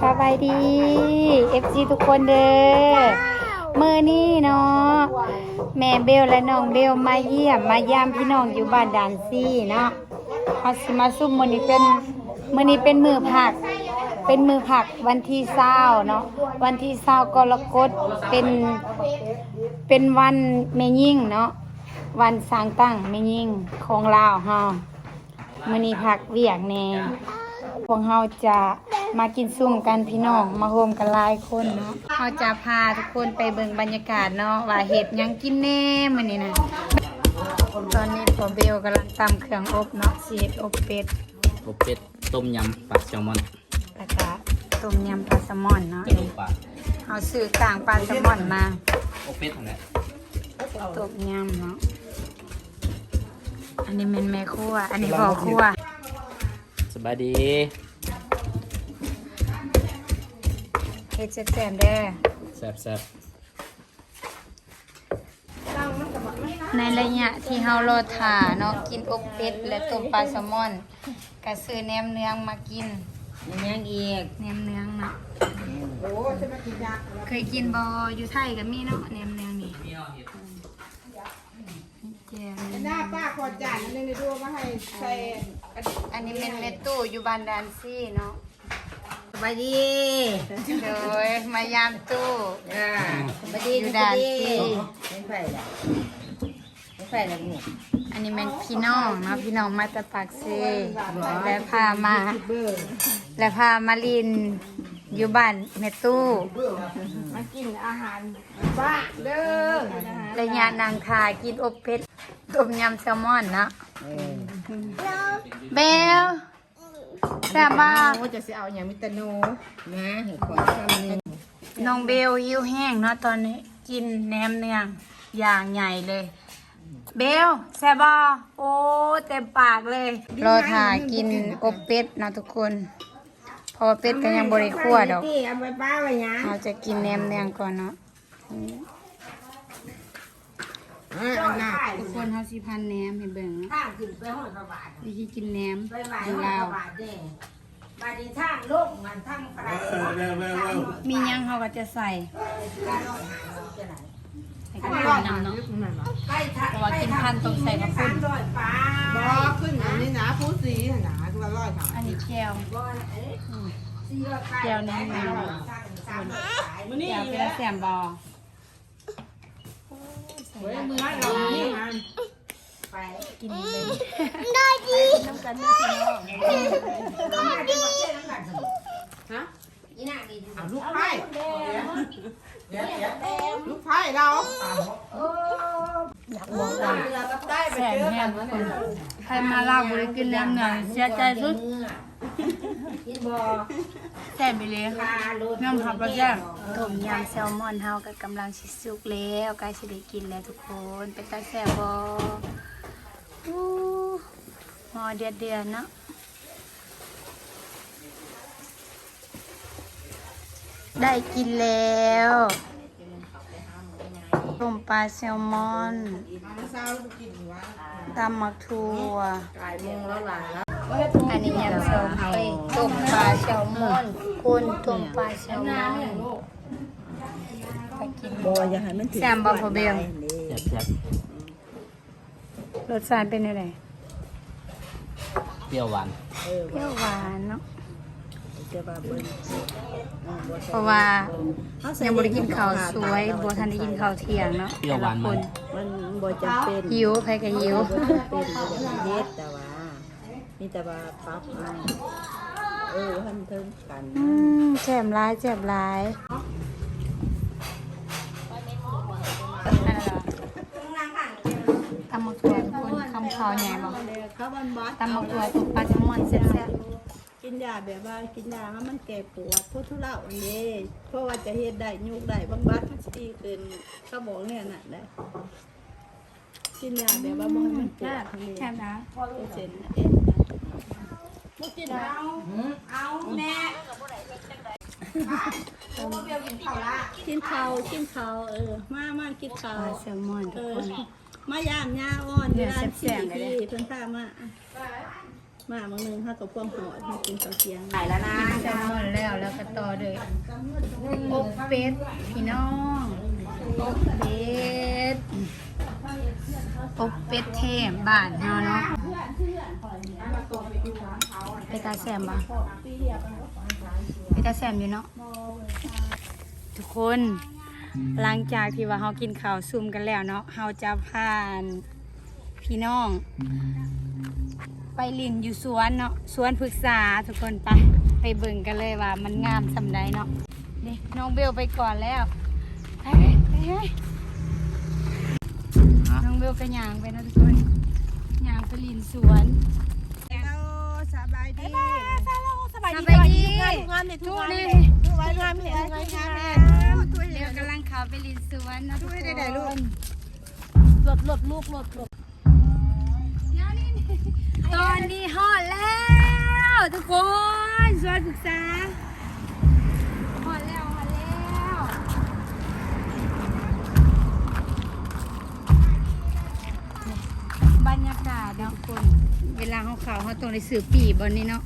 สบายดี FC ทุกคนเด้อมือนี้เนาะแม่เบลและน้องเบลมาเยี่ยมมายามพี่น้องอยู่บ้านดานซี่เนาะเฮาสิมาซุ่มมือนี้เป็นมือนี้เป็นมือผัก เป็นมือผักวันที่เศร้าเนาะวันที่เศร้ากรกฎเป็นเป็นวันแม่ยิ่งเนาะวันสร้างตั้งแม่ยิ่งของลาวเฮามือนี้ผักเวียกแน่ พวกเราจะมากินซุ่มกันพี่น้องมาโฮมกันหลายคนเนาะเราจะพาทุกคนไปเบิ่งบรรยากาศเนาะว่าเห็ดหยังกินแน่มื้อนี้นะตอนนี้พอเบลกำลังตำเครื่องอบเนาะสิเฮ็ดอบเป็ดอบเป็ดต้มยำปลาแซลมอนแล้วก็ต้มยำปลาแซลมอนเนาะเป็ดอบปลาเอาซื้อกลางปลาแซลมอนมาอบเป็ดนั่นแหละต้มยำเนาะอันนี้เป็นแม่ครัวอันนี้พ่อครัวส บายดีเฮ็ดแซ่บๆเด้อแซ่บแซ่บในระยะที่เฮารอถ่าเนาะกินอบเป็ดและต้มปลาแซลมอนก็ซื้อแหนมเนืองมากินยังอีกแหนมเนืองเนาะเคยกินบออยู่ไทยก็มีเนาะแหนมเนืองนี่แจ่วหน้าป้าขอจานนึงดูมาให้ใส่ อันนี้เป็นเมตู้อยู่บ้านดานซี่เนาะสบายดีโดยมายามตู้อ่าสบายดีอยู่ด่านที่ไม่ไฟละไม่ไฟละนี่อันนี้เป็นพี่น้องเนาะพี่น้องมาจากปากเซและพามาเบอร์และพามาลิน อยู่บ้านเมตู้มากินอาหารบ้านเด้อระยะนางทากินอบเป็ดต้มยำแซลมอนเนาะเบลแซ่บบ้าโอ้จะสิเอาอย่างมิตาโนนะเห็ดขวาคำนึงน้องเบลหิวแห้งเนาะตอนนี้กินแหนมเนืองอย่างใหญ่เลย เบลแซ่บบ้าโอ้เต็มปากเลย รอถ่ากินอบเป็ดเนาะทุกคนเพ ราะว่าเป็ดก็ยังบริคั่วดอกเอาไปป้าไว้ยังเราจะกินแหนมเนืองก่อนเนาะอ่าหน้าทุกคนเขาสิพันแหนมให้เบิ่งเนาะข้างขึ้นไปห้อยพระบาทวิธีกินแหนมไปไหว้อยู่ห้อยลาพวระบาทเด้บาดีทางโลกมันทางไกลมีหยังเขาก็จะใส่ ใส่กระไปปุกน้ำเนาะทางเพราะว่ากินพันต้องใส่กระปุกร้อยป้าบ่ขึ้นอันนี้นะผู้สีหนาคือว่าร้อยค่ะอันนี้แก้วสี่ร้อยป้าแก้วนี้มันสั่งสั่งขายแก้วเป็นแซมบอเฮ้ยมือเรานี่งานไปกินเลยฮะอีน่าดีเอาลูกไผ่ลูกไผ่เราอยากบอกว่าเราก็ได้ ไปแซ่บเจอแห้กังนทุกคนใครมาลาบุรีกินแหนมเนืองเสียใจสุดกินบ่แซ่บไปเลยปลาโลดน้ำผักก็แซ่บต้มยำแซลมอนเฮาก็กำลังสิสุกแล้วใกล้สิได้กินแล้วทุกคนเป็นตาแซ่บบ่อู้หอเดือดเดือดๆเนาะ ได้กินแล้วต้มปลาแซลมอนเศร้ากินวะตำมักทัวกายมงแล้วหลานแล้วอันนี้ยำแซลมอนต้มปลาแซลมอนคนต้มปลาแซลมอนไปกินบ่อย่าให้มันถึงแซมบอพอเบลแซ่บแซ่บรสชาติเป็นยังไงเปรี้ยวหวานเปรี้ยวหวานเนาะ จะว่าเบิ่งเพราะว่า ยังบริกินข้าวสวยบัทันได้กินข้าวเที่ยงเนาะเปรี้ยวหวานคมันนมันบ่จำเป็นหิวใครก็หิวบ่จำเป็นบ่จำเป็นเฮ็ดแต่ว่ามีแต่ว่าปรับเอาเออให้มันเทิงกันอืมแจ่มร้ายแจ่มร้ายนั่นเหรอตำมักถั่วทุกคนคำข้าวใหญ่บอกเขามันบ่ตำมักถั่วตุกปลาแซลมอนแซ่บ กินยาแบบว่ากินยาให้มันแก้ปวดพุทธุเราอันนี้เพราะว่าจะเฮ็ดได้ยุกได้บำบัดมันสิดีขึ้นเขาบอกเนี่ยน่ะได้กินยาแบบว่าบ่ให้มันปวดนี่ๆแซ่บนะเซ็นเอ็นบ่กินเอาเอาแม่กินข้าวกินข้าวเออ มามากินข้าปวลาแซลมอนทุเอกคอนมายามยาอ่อนเนี่ยร้านแซ่ที่บๆเลยที่เพิ่นพามา มาบางนึงเฮากับพวงหอดเฮากินข้าวเที่ยงไหนแล้วนะแซลมอนแล้วแล้วก็ต่อเด้ออบเป็ดพี่น้องอบเป็ดอบเป็ดเทมบ้านเฮาเนาะไปตาแซมบ่ไปตาแซมอยู่เนาะทุกคนหลังจากที่ว่าเฮากินข้าวซุ่มกันแล้วเนาะเฮาจะผ่านพี่น้อง ไปลินอยู่สวนเนาะสวนพฤกษาทุกคนไปไปเบิ่งกันเลยว่ามันงามสำใดเนาะนี่น้องเบลไปก่อนแล้วไปไปไปไปน้องเบลก็ย่างไปนะทุกคนย่างไปลินสวนเราสบายดีสบายดีทุกงานเลยทุทุกกงานนี่เลยทุกงานเลยทุกงานเลยทุกเดี๋ยวกำลังเข้าไปลินสวนเนาะทุกคนหลดหลดลูกหลดหลดเดี๋ยวนี่ ตอนนี้ฮอดแล้ว ทุกคนสวนพฤกษาฮอดแล้วฮอดแล้วบรรยากาศเนาะทุกคน เวลาเขาเขาเขาตรงในสื่อปีบนนี้เนาะ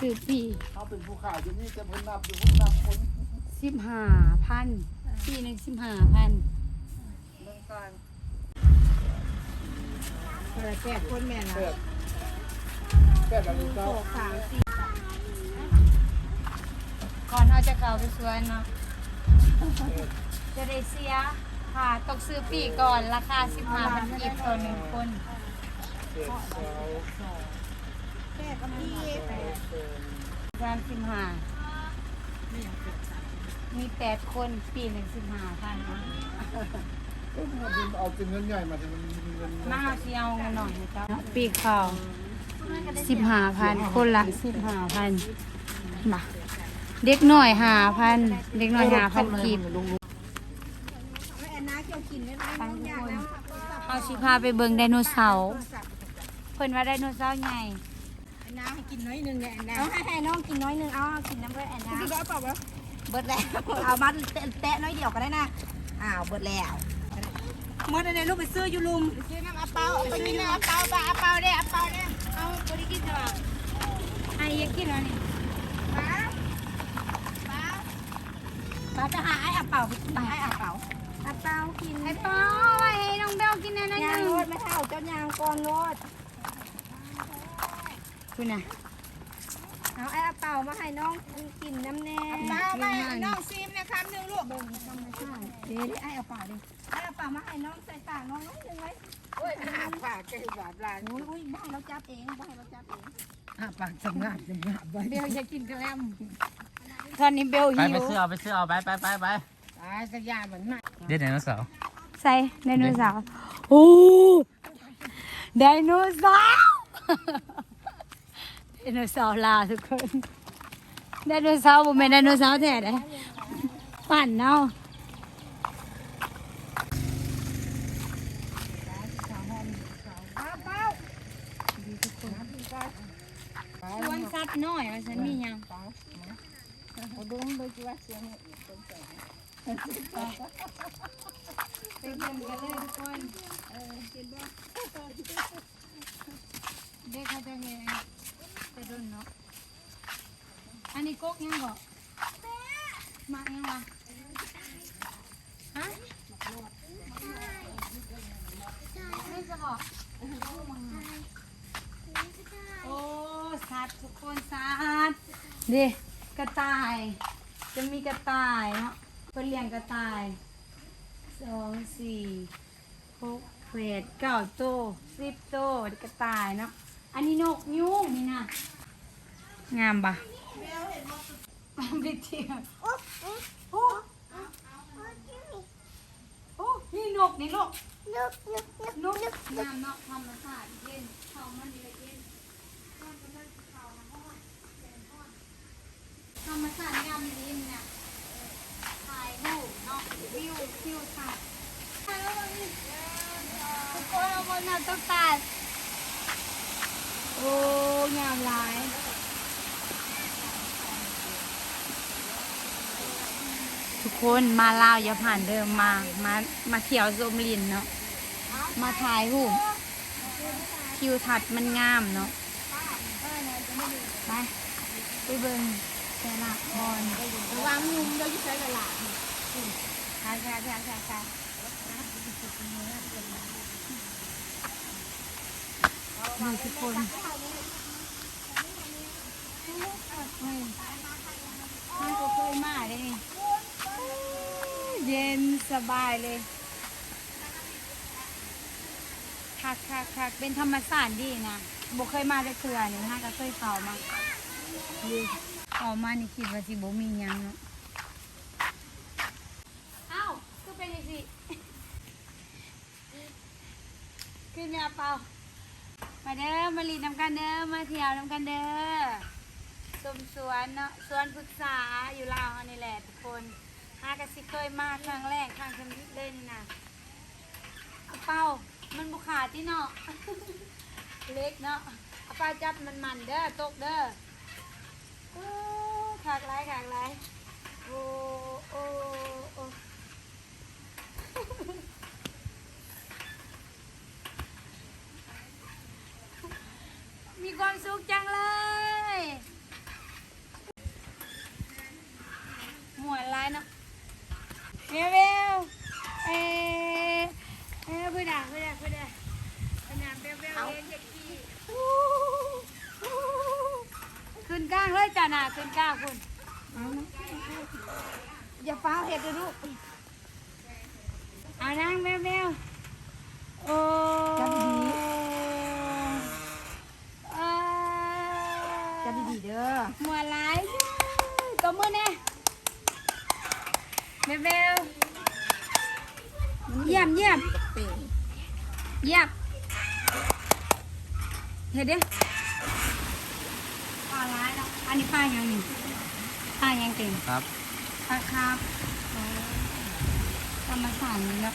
สื่อปีเขาเป็นผู้ข่าวอยู่นี่จะพ้นนับอยู่พ้นนับคนสิบห้าพันปีหนึ่งสิบห้าพันเมือะไรแก่คนแม่นะแค่แบบนี้ก็สามสี่ก่อนเขาจะเข้าไปสวนเนาะจะได้เสียค่ะตกซื้อปีก่อนราคาสิบห้าพันกีบต่อหนึ่งคนแก่กับพี่สามสิบห้ามีแปดคนปีหนึ่งสิบห้าพัน เนาะเอาเป็นเงินใหญ่มาจะมันมีเงินมาเอาสิเอาเงินหน่อยนะจ๊ะปีข่าวสิบห้าพันคนละสิบห้าพันมาเด็กหน่อยห้าพันเด็กหน่อยห้าพันกีบแม่น้าเกี่ยวกินได้ไหมทั้งทุกคนเอาสิพาไปเบิ่งไดโนเสาร์เพิ่นว่าไดโนเสาร์ใหญ่น้าให้กินน้อยนึงเนี่ยน้าเอาให้ให้น้องกินน้อยหนึงเอากินน้ำเลือดแอนนะกินได้เปล่าวะเบิดแล้วเอามาแตะน้อยเดียวก็ได้นะอ้าวเบิดแล้ว เมื่อไหร่ลูกไปซื้ออยู่ลุมซื้อน้ำอาเปาไปกินน้ำอาเปาปะอาเปาเด้อาเปาเด้เอาได้กินใช่ป่ะไอ้ยากกินอันนี้ป้าป้าป้าจะหาไอ้อาเปาไปไอ้อาเปาอาเปากินไอ้เปาเอาไว้ให้น้องเบลกินอันนั้นยางรถไม่เท่าเจ้ายางก่อนรถคุณน่ะเอาไอ้อาเปามาให้น้องกินน้ำแน่เปาไปน้องซีมนะคำหนึ่งลูกเบิ่งธรรมชาติเดี๋ยวไอ้อาเปาดิ ไอ้อาเปามาให้น้องใส่ปากน้องน้อยหนึ่งไว้โอ้ยอาปากแกแบบลานโอ้ยโอ้ยบ้านเราจับเองบ้านเราจับเองปากสงาดสงาดไปเบลอยากกินกระแลมตอนนี้เบลไปหิไปวซื้อเอาไปซื้อเอาไปไปไปไปตายสักยาเหมือนหน้าเด็ดไดโนเสาร์ใส่ไดโนเสาร์โอ้ไดโนเสาร์ไดโนเสาร์ลาทุกคนไดโนเสาร์บ่แม่นไดโนเสาร์แท้เด้ปั่นเนาะ นสัตว์น้อยว่าฉันมีหยังไปเบิ่งกันเลยทุกคนเออเห็นบ่เด็กเขาจะเห็นจะโดนเนาะอันนี้กกยังบ่มายังวะฮะนี่จะบอกโอ้ สัตว์ทุกคนสัตว์ดิกระต่าย จะมีกระต่ายเนาะเพื่อเลี้ยงกระต่ายสองสี่หกแปดเก้าโตสิบโตกระต่ายเนาะอันนี้นกยุงนี่นะงามปะบิดเทียนโอ้โอ้โอ้นี่นกนี่นกนกนกงามเนาะธรรมชาติเย็นเขามันดีเย็นธรรมชาติงามดีเนี่ย ถ่ายรูปเนาะวิววิวถ่ายถ่ายแล้วนี่ทุกคนเอาบนหน้า ต้องตัด โอ้งามหลายทุกคนมาลาวอย่าผ่านเดิมมา มา มาเที่ยวโซมลินเนาะ มาถ่ายรูปทิวทัศน์มันงามเนาะ ไป ไปเบิ่งแต่ละบอลระวังยุงเดี๋ยวจะใช้เวลาค่ะค่ะค่ะค่ ค่ะมีทุกคนไม่ไม่ก็เคยมาเลยนี่เย็นสบายเลยคักคักคักเป็นธรรมศาสตร์ดีนะบเคยมาได้เถื่อนี่ฮะก็เคยเข้ามาดีเข้ามานี่คิดว่าสิบ่มีหยังเนาะเอ้าก็เป็นยังสิขึ้นเนี่ยเปล่า มาเด้อมาลีนำกันเด้อมาเที่ยวนำกันเด้อชมสวนเนาะสวนพุทธาอยู่ลาวอันนี่แหละทุกคนหากะสิเคยมาครั้งแรกครั้งชมิเลยนี่นะเอาเป้ามันบุขาดที่เนาะเล็กเนาะเอาป้าจับมันมันเด้อตกเด้อโอ้ขากไรขากไรโอ้โอ้โอ้ มีความสุขจังเลย หมวนร้ายเนาะเบลเบลเอ๊ะเอ๊ะเพื่อนด่าเพื่อนด่าเพื่อนด่าเพื่อนด่าเบลเบลเลี้ยงเด็กขี้ขึ้นก้างเลยจ้าน่ะขึ้นก้างคุณอย่าฟ้าวเห็ดเลยลูกเอานั่งเบลเบลโอ้จับดี จะดีๆ เด้อมัวร้ายตัวมือเนี่ยเบลเบลเยี่ยมเยี่ยมเยี่ยมเห็นดิปลาร้ายเนาะอันนี้ปลายังนี่ปลายังเก่งครับปลาครับโอ้ธรรมศาสตร์นี่เนาะ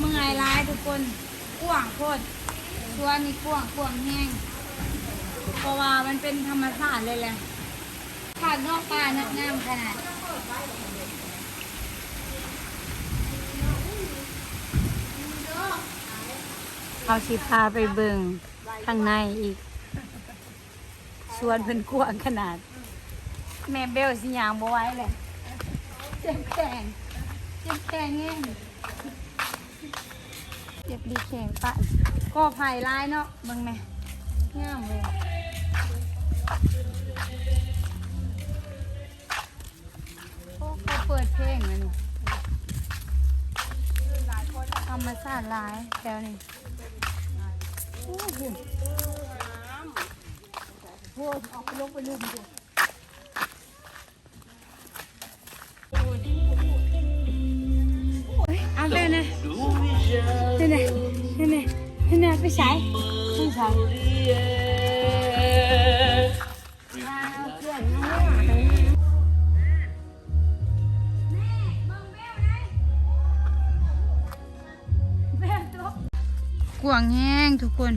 เมื่อย ร้ายทุกคนกว้างโคตรสวนนี่กว้างกว้างแห้งเพราะว่ามันเป็นธรรมชาติเลยแหละขาดนอกป่านักงามขนาดเอาสิพาไปเบิงข้างในอีกสวนเพิ่นกว้างขนาด แม่เบลสิยางบ่ไว้เลย เจ็บแขงเจ็บแขงแง่ง เจ็บดีแขงปะก็ไผ่ลายเนาะเบิ่งแม่งามเลยโอ้เขาเปิดเพลงเลยนี่ธรรมชาติหลายแถวนี้โอ้โหโอ้ยออกไปลงไปลุมดู ไปใช้ไปใช่กวางแห้งทุกคน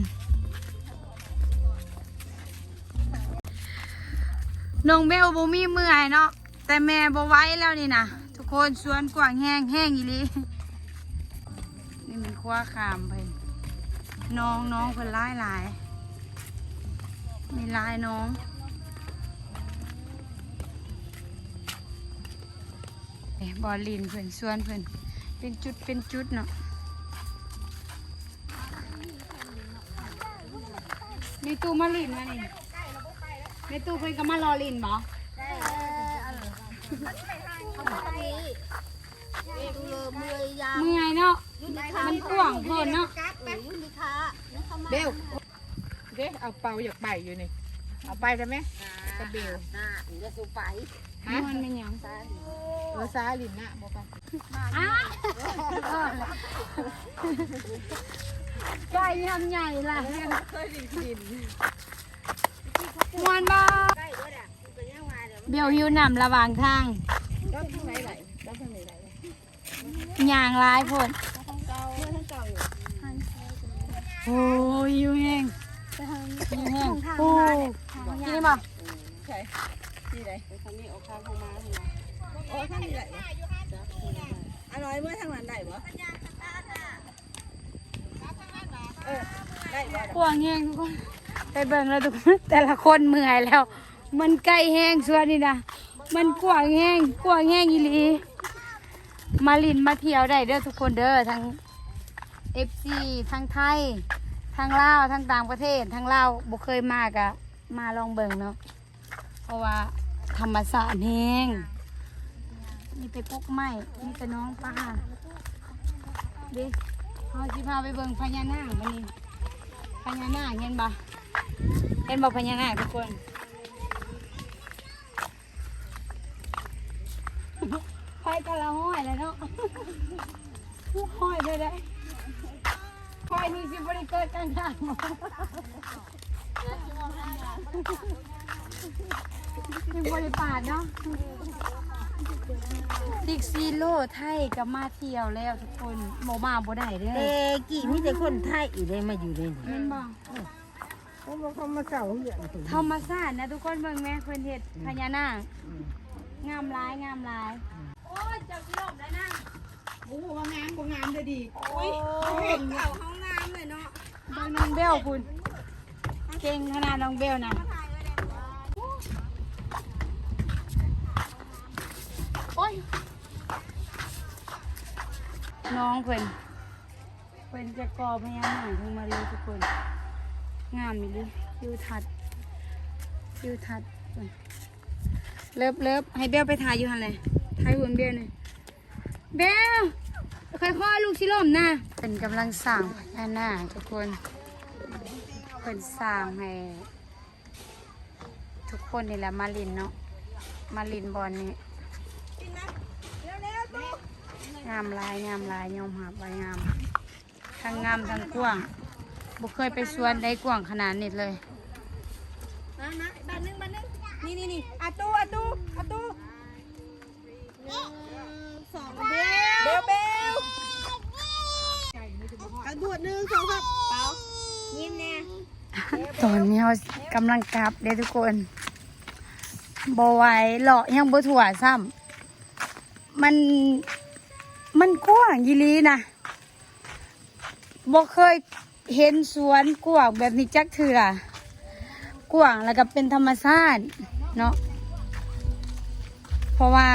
น้องเบลบ่มีเมื่อยเนาะ แต่แม่บ่ไว้แล้วนี่นะทุกคนสวนกวางแห้งแห้งอีลีนี่มันคว้าขามไป น้องน้องเพิ่นลายหลายมีลายน้องเอ๊บอลลินเพิ่นส่วนเพิ่นเป็นจุดเป็นจุดเนาะมีตู้มาลินมานี่ในตู้เพิ่นก็มารอลินบ่เมื่อยเนาะมันกว้างโพดเนาะ เบลเด้เอาเปาอยากไปอยู่นี่ เอาไปได้ไหม กระเบลมันเป็นหยังเออซาลินนะบอกกันอ้าวไก่ทำใหญ่ล่ะมวนบ่เบลหิวน้ำระหว่างทางก็ทางไหนไหลก็ทางไหนไหลย่างร้ายโพด โอ้ยยูแห้งยูแห้งโอ้กินได้มาใช่นี่ไหนทางนี้ออกข้างข้างมาโอ้ข้างนี้ไหนอร่อยเมื่อทางนั้นได้ปะกวางแห้งทุกคนไปเบิ่งแล้วทุกคนแต่ละคนเมื่อยแล้ว มันใกล้แห้งส่วนนี่นะมันกวางแห้งกวางแห้งอีหลีมาลินมาเที่ยวได้เด้อทุกคนเด้อทั้ง เอฟซีทั้งไทยทั้งลาวทั้งต่างประเทศทั้งลาวบ่เคยมากะมาลองเบิ่งเนาะเพราะว่าธรรมศาสตร์แห้งมีแต่กกไม้มีแต่น้องปลาดิเขาสิพาไปเบิ่งพญานาควันนี้พญานาคเห็นบ่เห็นบ่พญานาคทุกคนไปกันละห้อยแล้วเนาะ ห้อยเลยได้ห้อยนี่สิ บริเกิดกลางทางหมดสิบริปาดเนาะซิกซีโลไทยกับมาเที่ยวแล้วทุกคนโมมาบ่ได้เด้อเด็กี่มีแต่คนไทยอีได้มาอยู่ในนี่แม่นบ่เขาบอกเขามาเก่าเหี้ยนธรรมชาตินะทุกคนเบิ่งแม่เพิ่นเฮ็ดพญานาคงามหลายงามหลาย โอ้ยเจ้าสิลมแล้วนะโอ้โหว่างามก็งามเลยดีอุ้ยเห็นเขาห้องน้ำเลยเนาะ เบิ่งน้องเบลคุณ เก่งขนาดน้องเบลนะโอ้ยน้องเพิ่นเพิ่นจะก่อพญานาคเพิ่งมาเรียนทุกคน งามนี่เลยยิวทัดยิวทัดเพิ่นเลิฟเลิฟให้เบลไปถ่ายอยู่หันเลยถ่ายหุ่นเบลหน่อยเบล ค่อยๆลูกชิลมนะเป็นกำลังสั่งพญานาคทุกคนเพิ่นสร้างให้ทุกคนนี่แหละมาลินเนาะมาลินบอลนี่งามลายงามลายยอมหับไว้งามทั้งงามทั้งกว้างบุเคยไปสวนได้กว้างขนาดนี้เลยมามาบ้านนึงบ้านนึงนี่นี่นี่อาตูอาตู กระโดหนึ่งสองสามเปล่ายิ้มแน่ตอนนี้เรากำลังกลับเด้ทุกคนบไหวเลาะยังบ่ถั่วซ้ำมันมันกว้างยีหลีนะบ่เคยเห็นสวนกว้างแบบนี้จักเถื่อกว้างแล้วก็เป็นธรรมชาติเนาะเพราะว่า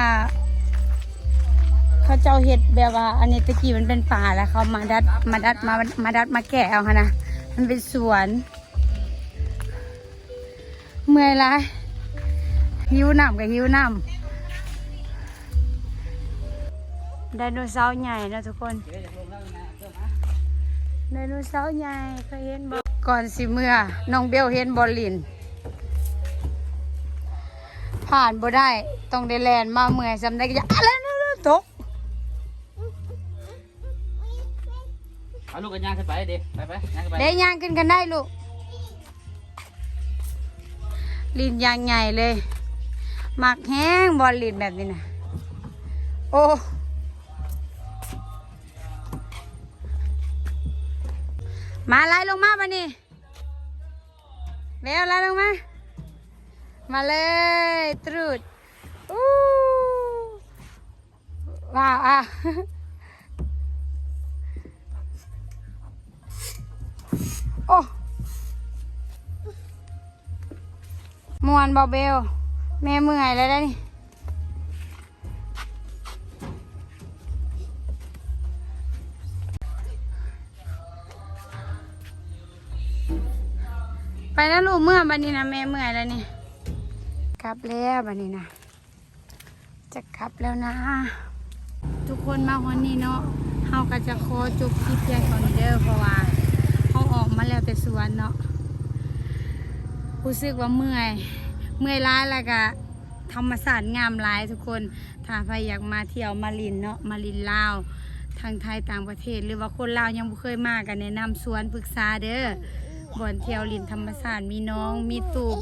เขาเจ้าเห็ดแบบว่า อันนี้ตะกี้มันเป็นป่าแล้วเขามาดัดมาดัดมามาดัดมาแกะเอาค่ะนะมันเป็นสวน เมื่อยละหิวน้ำกับหิวน้ำไดโนเสาร์ใหญ่นะทุกคนไดโนเสาร์ใหญ่เคยเห็นบ่ก่อนสิเมื่อน้องเบลเห็นบอลลิน ผ่านบ่ได้ต้องได้แลนมาเมื่อยจำได้ก็จะอะไรนั่นตก เอาลูกกันย่างขึ้นไปดิไปไปย่างขึ้นไปได้ย่างขึ้นกันได้ลูก ลินยางใหญ่เลยหมักแห้งบอลลินแบบนี้นะโอ้มาไล่ลงมาบันนี้แววไล่ลงมา มาเลยตรุดอู้ว้าวอะ โอ้มวนบอเบล แม่เมื่อยแล้วได้นี่ไปแล้วลูกเมื่อบันนี้นะแม่เมื่อยแล้วนี่กลับแล้วบันนี้นะจะกลับแล้วนะ ทุกคนมาวันนี้เนาะเฮาก็จะขอจบคลิปเพียงเท่านี้เด้อเพราะว่า แล้วแต่สวนเนาะรู้สึกว่าเมื่อย เมื่อยล้าแล้วก็ธรรมศาสตร์งามหลายทุกคน ถ้าใครอยากมาเที่ยวมาลินเนาะมาลินลาวทางไทยต่างประเทศ หรือว่าคนลาวยังบ่เคยมากันแนะนำสวนปรึกษาเด้อบ่อนเที่ยวลินธรรมศาสตร์มีน้องมีตูบ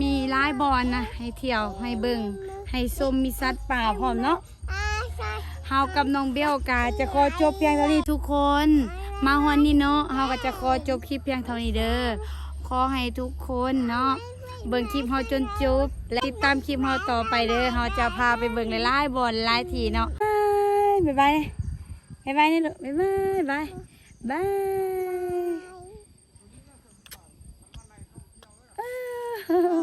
มีหลายบอนนะให้เที่ยวให้เบิงให้ชมมีสัตว์ป่าพร้อมเนาะเฮากับน้องเบลกาจะขอจบเพียงเท่านี้ทุกคน มาฮอนนี่เนาะเฮาก็จะขอจบคลิปเพียงเท่านี้เด้อขอให้ทุกคนเนาะเบิ่งคลิปเฮาจนจบ และติดตามคลิปเฮาต่อไปเด้อเฮาจะพาไปเบิ่งไล่บอลหล่ทีเนาะบ๊ายบายบ๊ายบายนี่ลูกบ๊ายบายบายบาย